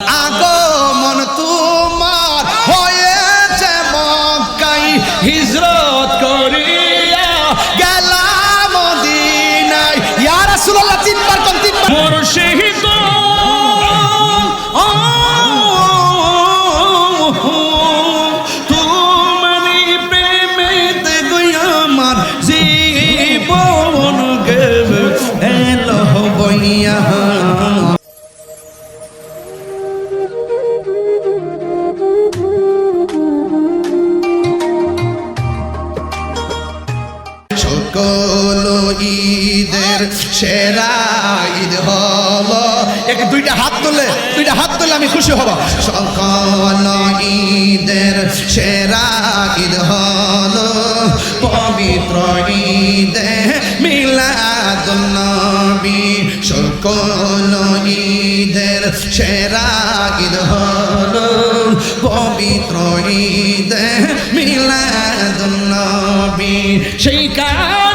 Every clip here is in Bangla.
I go সকল ঈদের সেরা ঈদ হলো। এক দুইটা হাত তুলে, দুইটা হাত তুলে আমি খুশি হব। সকল ঈদের সেরা ঈদ হলো পবিত্র ঈদে মিলাদুন নবী। সকল ঈদের সেরা ঈদ হলো পবিত্র ঈদে মিলাদুন নবী। সেই কারণে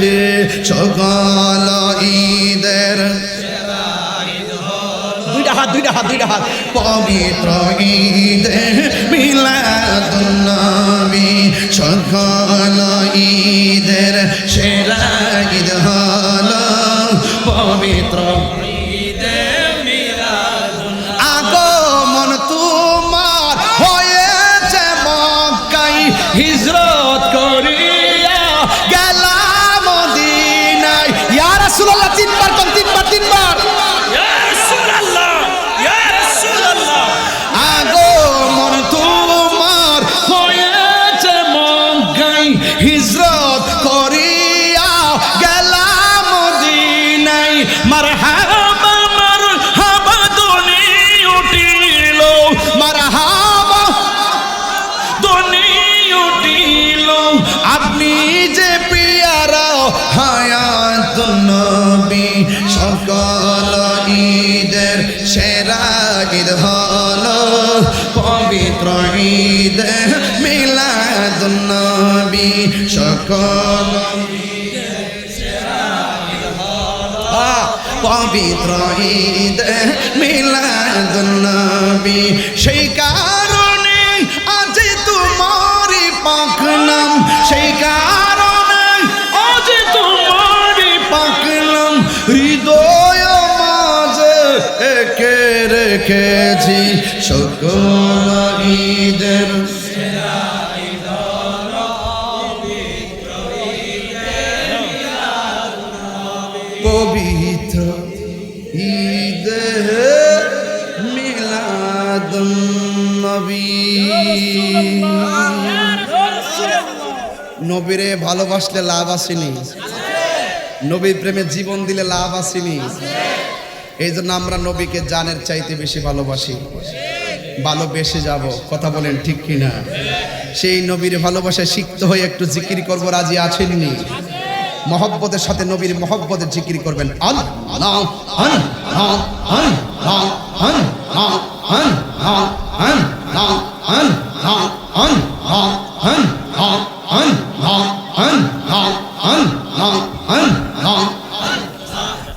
রেখেছি সকাল ঈদের। দুইটা হাত দুইটা হাত দুইটা হাত। পবিত্র ঈদে মিলাদুন্নবী সকাল ঈদের। পবিত্র ঈদ মিলাদুন্নবী, সকল পবিত্র ঈদ, মিলাদুন্নবী। সেই কারণে আজ তোমার পাকলাম সেই কারণে আজ তোমার পাকলাম হৃদয় মাঝে একে রেখেছি। নবীরে ভালোবাসলে লাভ আসেনি নবীর প্রেমে জীবন দিলে লাভ আসেনি এই জন্য আমরা নবীকে জানের চাইতে বেশি ভালোবাসি ভালোবেসে যাব কথা বলেন ঠিক কিনা সেই নবীর ভালোবাসায় সিক্ত হয়ে একটু জিকির করব রাজি আছেননি মহব্বতের সাথে নবীর মহব্বতের জিকির করবেন আল আল আল আল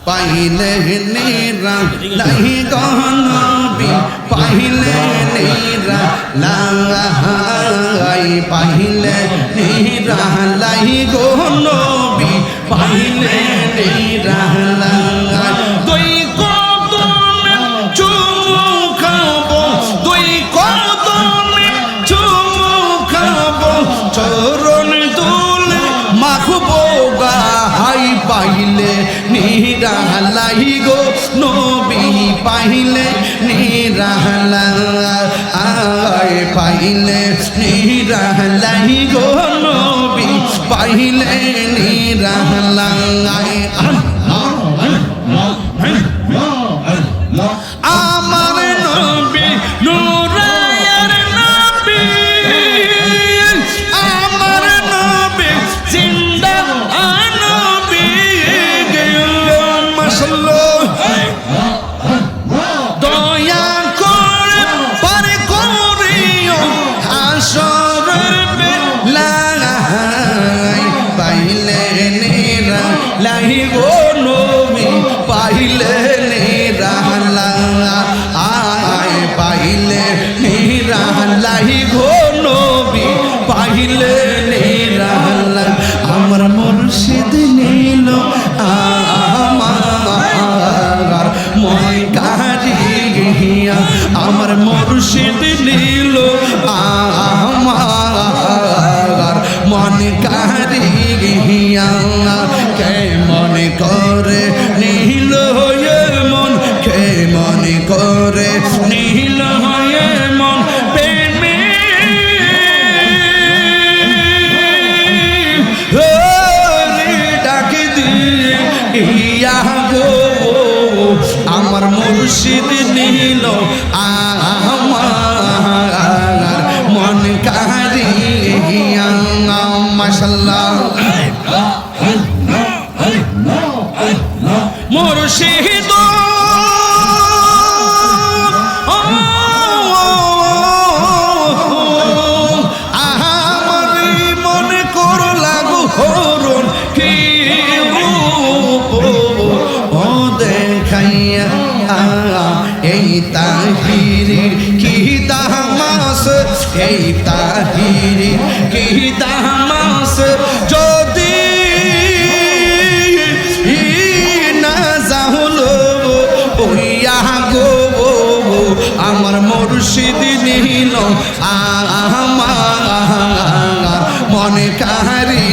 পাইলে নেরা লাহি গনবি পাইলে নেরা লাই পাইলে নেরা লাহি গনবি পাইলে নেরা পাইলে নিরালা আয় পাইলে নিরাহলাই গো নবী পাইলে নিরালাই আমার পাইলে নিরালা আয়, পাইলে নিরালাই গো নবী, পাইলে নিরালা আমার মুর্শিদ নীল, আমার মই কারিয়া আমার মুর্শিদ নীল, আমার মন কারিয়া মুর্শিদ তাহিরি কি দামাস এই তাহিরি কি দামাস যদি আমার মুর্শিদ নীল আমার মনে কারি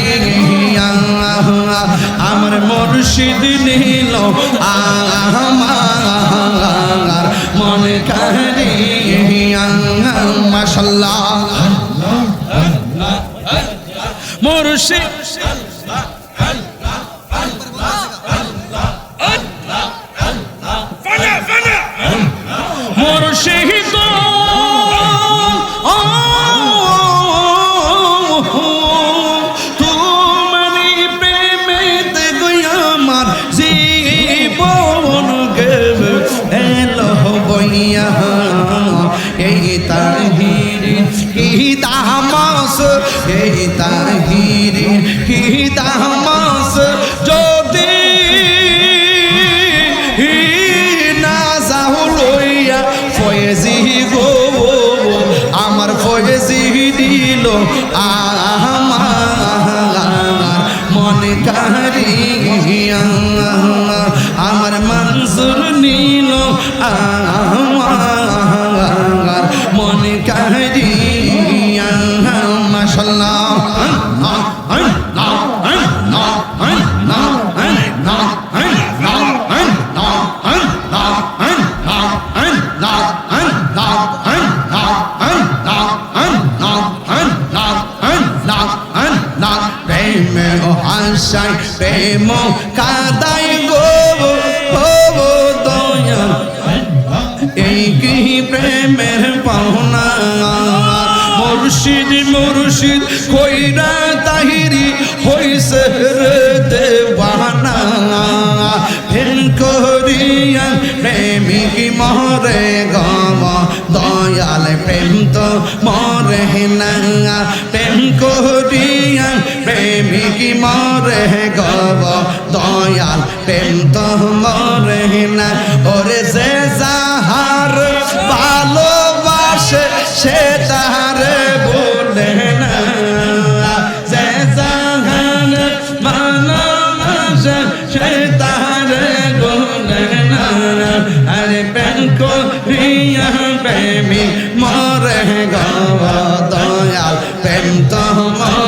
আমার মুর্শিদ নীল আমার মনে মাশাল্লাহ মুর্শিদ মুর্শিদ এই তাহিরি কি তামাস এই তাহিরি কি না যাও লইয়া ফয়েজি গো আমার ফয়েজি দিল আমার মনে কারিয়া প্রেম হাসাই প্রেম কাদাই গো গো দয়া এই কি প্রেমের পাওনা? মুর্শিদ মুর্শিদ, কইরা তাহিরি হইছে রে দেওয়ানা। ফের করিয়া প্রেমিক মরে গম দয়াল, প্রেম তো মরে না। প্রেম করিয়া প্রেমিক মরে গব, দয়াল প্রেম তো মরে না। ওরে যে যাহার ভালোবাসে, সে তাহার বলে না। যে যাহার ভালোবাসে সে তাহার বলে না। আরে প্রেম করিয়া প্রেমী মরে গব, দয়াল প্রেম তো মরে